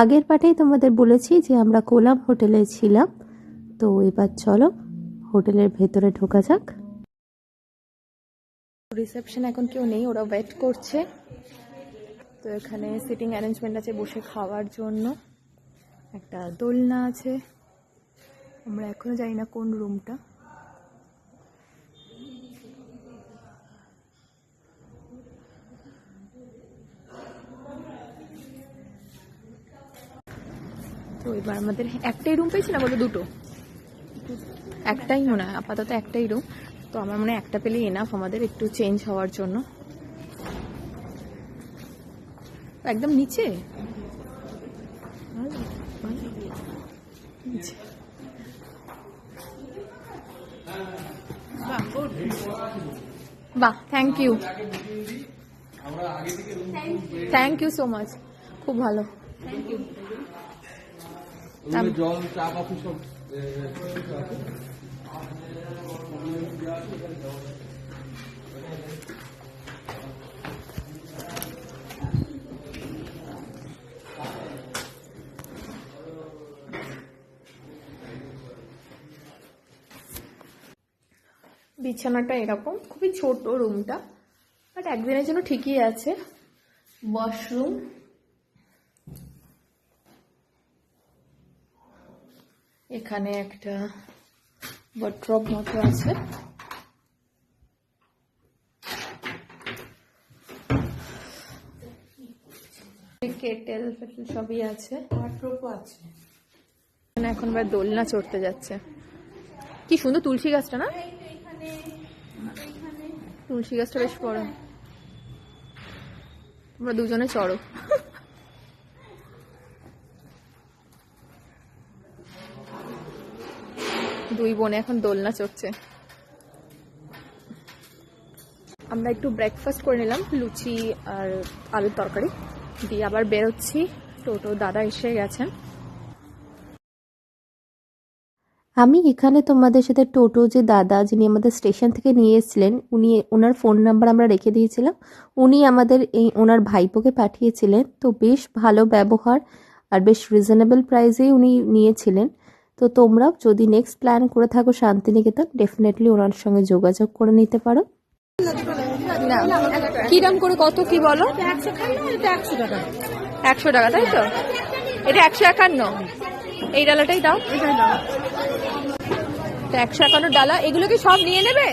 আগের পাটেই তোমাদের বলেছি যে আমরা কোলাম হোটেলে ছিলাম। তো এবার চলো, হোটেলের ভেতরে ঢোকা যাক। রিসেপশন এখন কেউ নেই, ওরা ওয়েট করছে। তো এখানে সিটিং অ্যারেঞ্জমেন্ট আছে বসে খাওয়ার জন্য। একটা দোলনা আছে। আমরা এখনও জানি না কোন রুমটা। তো এবার আমাদের একটাই রুম পেয়েছি না বলো দুটো? একটাই মনে হয়, আপাতত একটাই রুম তো আমার মনে হয় একটা পেলেই এনাফ আমাদের একটু চেঞ্জ হওয়ার জন্য। একদম নিচে। বাহ thank you thank you so much খুব ভালো। আম- জল চা কফি সব বিছানাটা এরকম খুবই ছোট রুমটা বাট একদিনের জন্য ঠিকই আছে। ওয়াশরুম এখানে একটা ওয়ার্ড্রপ মতো আছে। কেটেল ফেটেল সবই আছে। আছে। এখানে এখন এবার দোলনা চড়তে যাচ্ছে। কি সুন্দর তুলসী গাছটা না? তুলসী গাছটা বেশ বড়। তোমরা দুজনে চড়ো। দুই বোনে এখন দোলনা চড়ছে। আমরা একটু ব্রেকফাস্ট করে নিলাম, লুচি আর আলুর তরকারি। দিয়ে আবার বেরোচ্ছি। টোটো দাদা এসে গেছেন আমি এখানে তোমাদের সাথে টোটো যে দাদা যিনি আমাদের স্টেশন থেকে নিয়ে এসেছিলেন, উনি ওনার ফোন নাম্বার আমরা রেখে দিয়েছিলাম। উনি আমাদের এই ওনার ভাইপোকে পাঠিয়েছিলেন। তো বেশ ভালো ব্যবহার আর বেশ রিজনেবল প্রাইসেই উনি নিয়েছিলেন। তো তোমরাও যদি নেক্সট প্ল্যান করে থাকো শান্তিনিকেতন ডেফিনেটলি ওনার সঙ্গে যোগাযোগ করে নিতে পারো। না কি দাম করে কত কি বলো? একশো টাকা তাই তো? এটা একশো একান্ন। এই ডালাটাই দাও। তো একশো একান্ন ডালা এগুলো কি সব নিয়ে নেবে?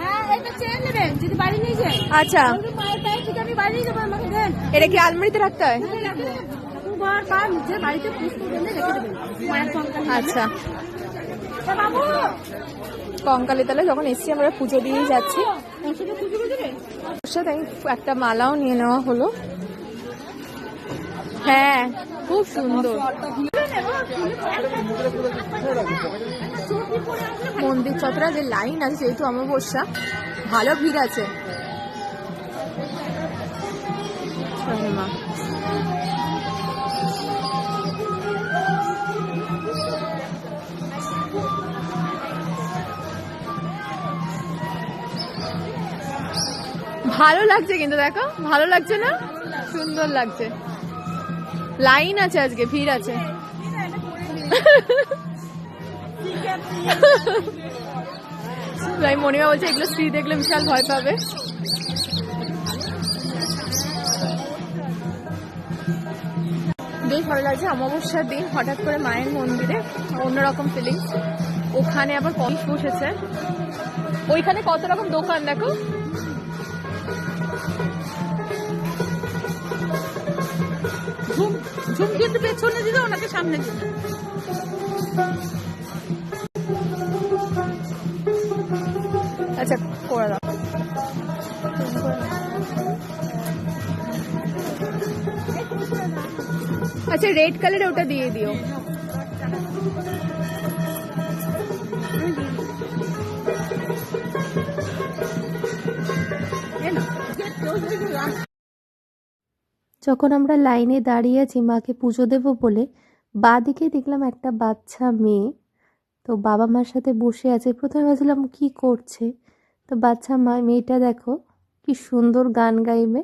হ্যাঁ এটা চেয়ে নেবেন যদি বাড়ি নিয়ে যায় আচ্ছা এটা কি আলমারিতে রাখতে হয়? ঠাকুরঘর বা নিজের বাড়িতে পুষ্প বেঁধে রেখে দেবেন। মায়ের সংখ্যা আচ্ছা। কঙ্কালি তালে যখন এসছি আমরা পুজো দিয়েই যাচ্ছি। সাথে একটা মালাও নিয়ে নেওয়া হলো। হ্যাঁ খুব সুন্দর। মন্দির চত্বরা যে লাইন আছে যেহেতু অমাবস্যা। ভালো ভিড় আছে। মা। ভালো লাগছে কিন্তু, দেখো। ভালো লাগছে না? সুন্দর লাগছে। লাইন আছে আজকে, ভিড় আছে। তাই মনিমা বলছে, এগুলো স্ত্রী দেখলে বিশাল ভয় পাবে। বেশ ভালো লাগছে, অমাবস্যার দিন, হঠাৎ করে মায়ের মন্দিরে, অন্যরকম ফিলিংস ওখানে আবার কমিস বসেছে। ওইখানে কত রকম দোকান, দেখো? ঝুম ঝুম কিন্তু পেছনে দিলে ওনাকে সামনে দিলে। আচ্ছা করে দাও। আচ্ছা রেড কালারে ওটা দিয়ে দিও। যখন আমরা লাইনে দাঁড়িয়ে আছি, মাকে পুজো দেব বলে বা দিকে দেখলাম একটা বাচ্চা মেয়ে। তো বাবা মার সাথে বসে আছে। প্রথমে ভাবছিলাম, কি করছে? তো বাচ্চা মা, মেয়েটা দেখো, কি সুন্দর গান গাইবে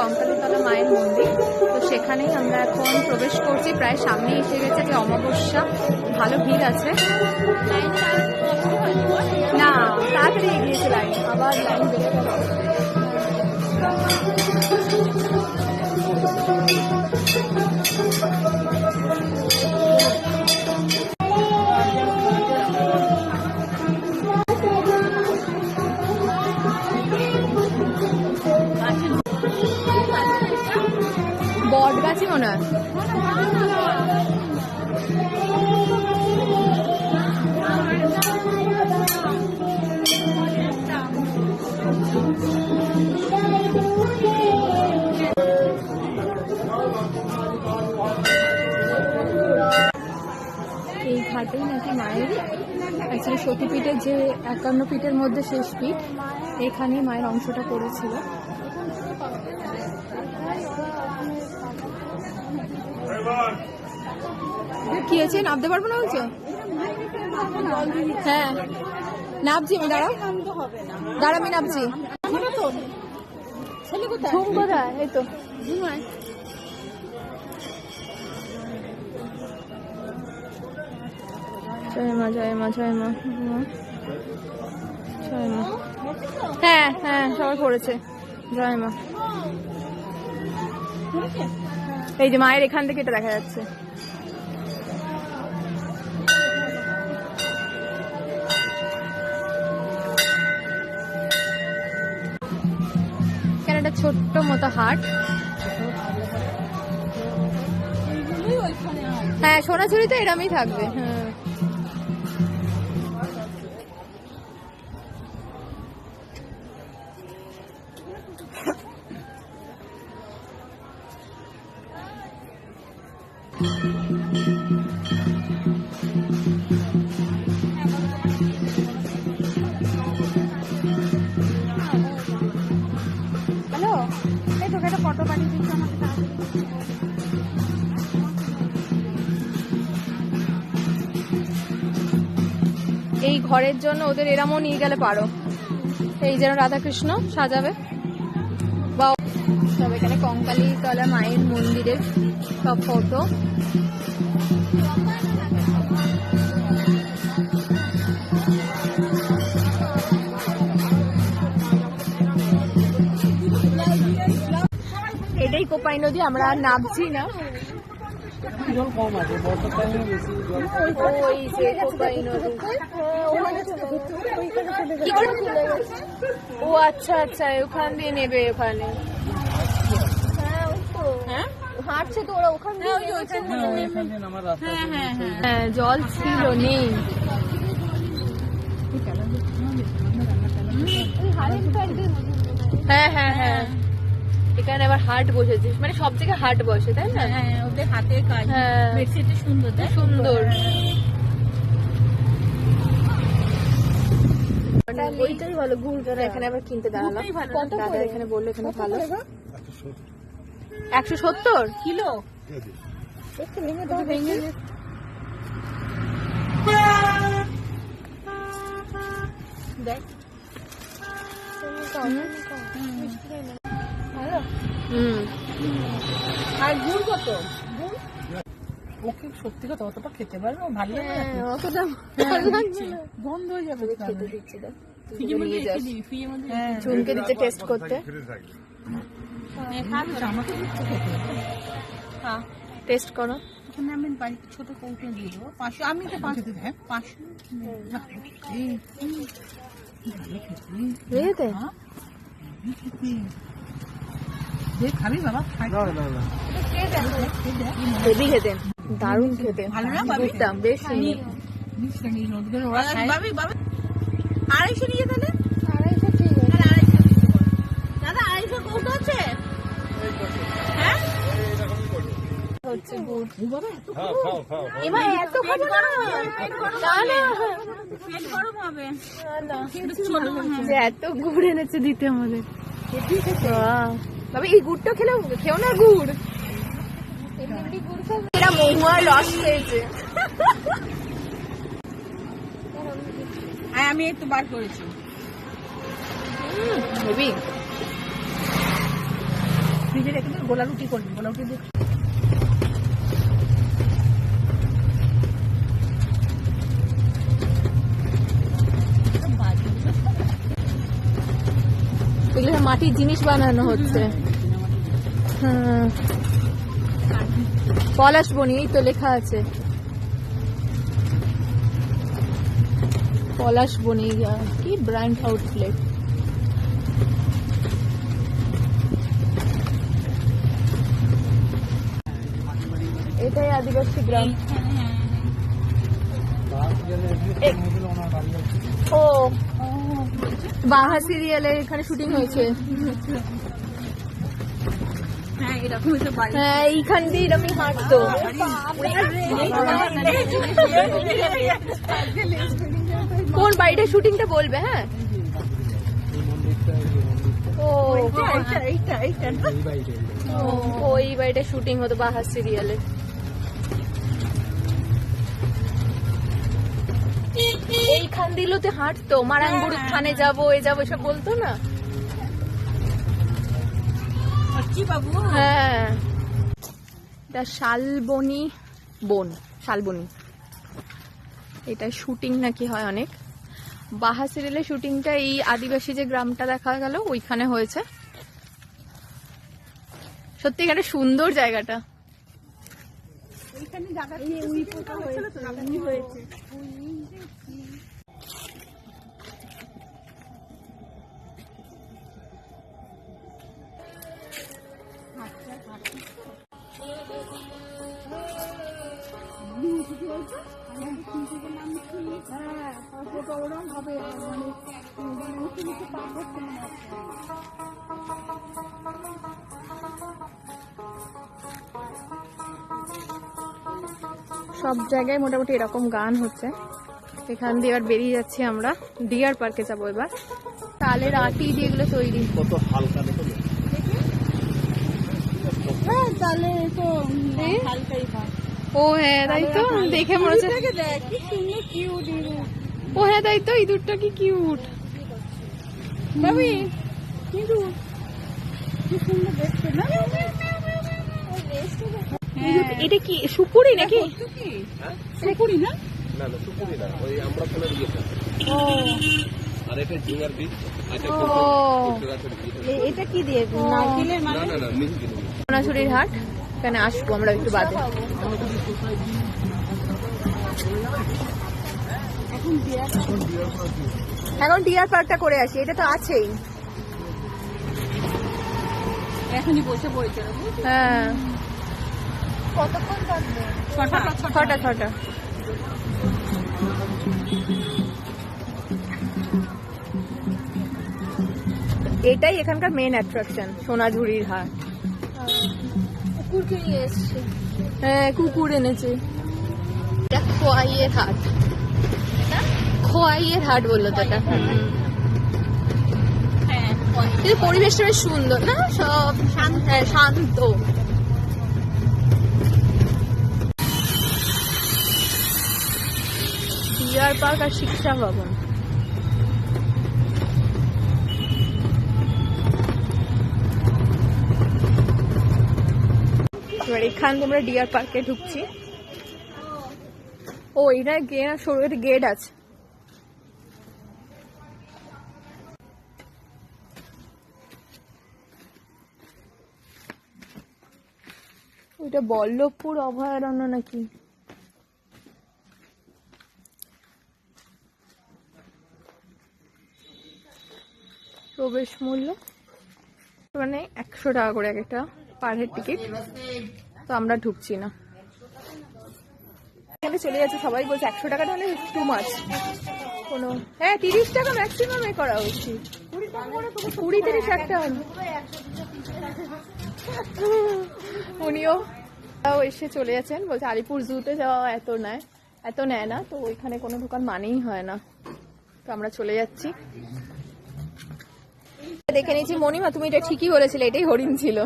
কঙ্কালীতলা মায়ের মন্দির। তো সেখানেই আমরা এখন প্রবেশ করছি। প্রায় সামনে এসে গেছে যে অমাবস্যা। ভালো ভিড় আছে। না, তাড়াতাড়ি এগিয়েছে লাইন আবার লাইন বেড়ে গেল গাছই এই ঘাটেই নাকি মায়ের অ্যাকচুয়ালি সতীপীঠের যে একান্ন পীঠের মধ্যে শেষ পীঠ, এখানেই মায়ের অংশটা পড়েছিল। কি হয়েছে? নামতে পারব না বলছো? হ্যাঁ। নামছি আমি, দাঁড়াও। দাঁড়া আমি নামছি। হ্যাঁ হ্যাঁ সবাই পড়েছে। মা। এই যে মায়ের এখান থেকে এটা দেখা যাচ্ছে। ছোট্ট মতো হাট। হ্যাঁ সোনাঝুরিতে এরমই থাকবে হ্যাঁ ফটো পাঠিয়ে আমাকে এই ঘরের জন্য ওদের এরামও নিয়ে গেলে পারো। এই যেন রাধাকৃষ্ণ সাজাবে। বা সব এখানে কঙ্কালী তলা মায়ের মন্দিরের সব ফটো এটাই কোপাই নদী আমরা আর নামছি না। ও আচ্ছা আচ্ছা ওখান দিয়ে নেবে ওখানে। হ্যাঁ হাঁটছে তো ওরা ওখান দিয়ে এখান দিয়ে। নামার রাস্তা আছে। হ্যাঁ জল ছিল নেই। হ্যাঁ হ্যাঁ হ্যাঁ। এখানে আবার হাট বসেছে। মানে সব জায়গায় হাট বসে তাই না? হ্যাঁ ওদের হাতে কাজ। হ্যাঁ। বেডশিটটা সুন্দর সুন্দর। ওইটাই ভালো ঘুরতে এখানে আবার কিনতে দাঁড়ালাম কত দাদা এখানে বলল এখানে ভালো। একশো সত্তর? কিলো? দেখ। হুম। আর গুড় কত? ওকে সত্যি কথা অতটা খেতে পারব ভালো লাগে হ্যাঁ, অতটা বন্ধ হয়ে যাবে তো খেতে। দিচ্ছি দিবি, রেখে দিবি। চুনকে দিচ্ছে টেস্ট করতে। হ্যাঁ, আমাকে হ্যাঁ, টেস্ট করো। এখানে আমি বাড়িতে ছোট কৌটো দিয়ে দেবো। পাঁচশো আমি তো পাঁচশো হ্যাঁ পাঁচশো। খেতে। বুঝেতে হ্যাঁ, ভালো খেতে। দে, খাবি বাবা? হেভি খেতে দারুণ খেতে। ভালো না? বুঝতাম বেশ। আড়াইশো নিয়ে তাহলে? আড়াইশো ঠিক আড়াইশো দাদা আড়াইশো কৌটো আছে হ্যাঁ? হচ্ছে গুড় খাও খাও খাও এবার এত খাব না এত গুড় এনেছে দিতে আমাদের। বাবা এই গুড়টা খেলে খেও না গুড়। এরা মহুয়া রস খেয়েছে। আর আমি একটু বার করেছি। ফ্রিজে রেখে গোলা রুটি করবি গোলা রুটি মাটির জিনিস বানানো হচ্ছে। হ্যাঁ। পলাশ বনি এই তো লেখা আছে। পলাশ বনি কি ব্র্যান্ড আউটলেট এটাই আদিবাসী গ্রাম। বাড়ি আছে ও বাহা সিরিয়ালের এখানে শুটিং হয়েছে। হ্যাঁ হ্যাঁ এইখান দিয়ে এরকমই হাঁটতো। কোন বাড়িটা শুটিংটা বলবে হ্যাঁ? ওই বাড়িটা শুটিং হতো বাহার সিরিয়ালে। এইখান দিলতে হাঁটতো মারাঙ্গুড় থানে যাব এ যাব সব বলতো না কি বাবু হ্যাঁ এটা শালবনি বন শালবনি এটা শুটিং নাকি হয় অনেক বাহা সিরিয়ালের শুটিংটা এই আদিবাসী যে গ্রামটা দেখা গেল ওইখানে হয়েছে সত্যি এখানে সুন্দর জায়গাটা এইখানে জায়গা সব জায়গায় মোটামুটি এরকম গান হচ্ছে। এখান দিয়ে এবার বেরিয়ে যাচ্ছি আমরা। ডিয়ার পার্কে যাব এবার। তালের আটি দিয়ে এগুলো তৈরি। কত হালকা হ্যাঁ তাহলে তো হালকাই হয়। ও হ্যাঁ তাই তো? দেখে মনে হচ্ছে ও হ্যাঁ তাই তো ইঁদুরটা কি কিউট দেখতে। এটা কি সুপুরি নাকি? সুপুরি। না? না না সুপুরি না ওই আমরা ফোনের ইয়েটা ও। আর এটা বীজ আচ্ছা কি দিয়ে? নারকেলের না না না মিষ্টি। নয়। হাট? এখানে আসব আমরা একটু বাদে। এখন ডিয়ার পার্কটা করে আসি এটা তো আছেই। এখনই বসে পড়েছে হ্যাঁ। কতক্ষণ থাকবে? ছটা। ছটা ছটা। এটাই এখানকার মেন অ্যাট্রাকশন সোনাঝুরির হাট। কুকুরকে নিয়ে এসছে। হ্যাঁ কুকুর এনেছে। এটা খোয়াইয়ের হাট। খোয়াইয়ের হাট বলল তো এটা। হ্যাঁ কিন্তু পরিবেশটা বেশ সুন্দর না? সব শান্ত। হ্যাঁ, শান্ত। ডিয়ার পার্ক আর শিক্ষা ভবন। এবার এখান দিয়ে আমরা ডিয়ার পার্কে ঢুকছি। ও, এটা গেট, সরু একটা গেট আছে। ওইটা বল্লভপুর অভয়ারণ্য নাকি? প্রবেশ মূল্য? মানে একশো টাকা করে এক একটা পার হেড টিকিট তো আমরা ঢুকছি না। এখানে চলে যাচ্ছে সবাই, বলছে একশো টাকাটা হলে টু মাছ কোনো হ্যাঁ তিরিশ টাকা ম্যাক্সিমাম এ করা উচিত। কুড়ি তিরিশ একটা উনিও এসে চলে যাচ্ছেন, বলছে আলিপুর জুতে যাওয়া এত নেয় এত নেয় না, তো ওইখানে কোনো দোকান মানেই হয় না। তো আমরা চলে যাচ্ছি। দেখে নিয়েছি মণিমা, তুমি এটা ঠিকই বলেছিলে, এটাই হরিণ ছিল।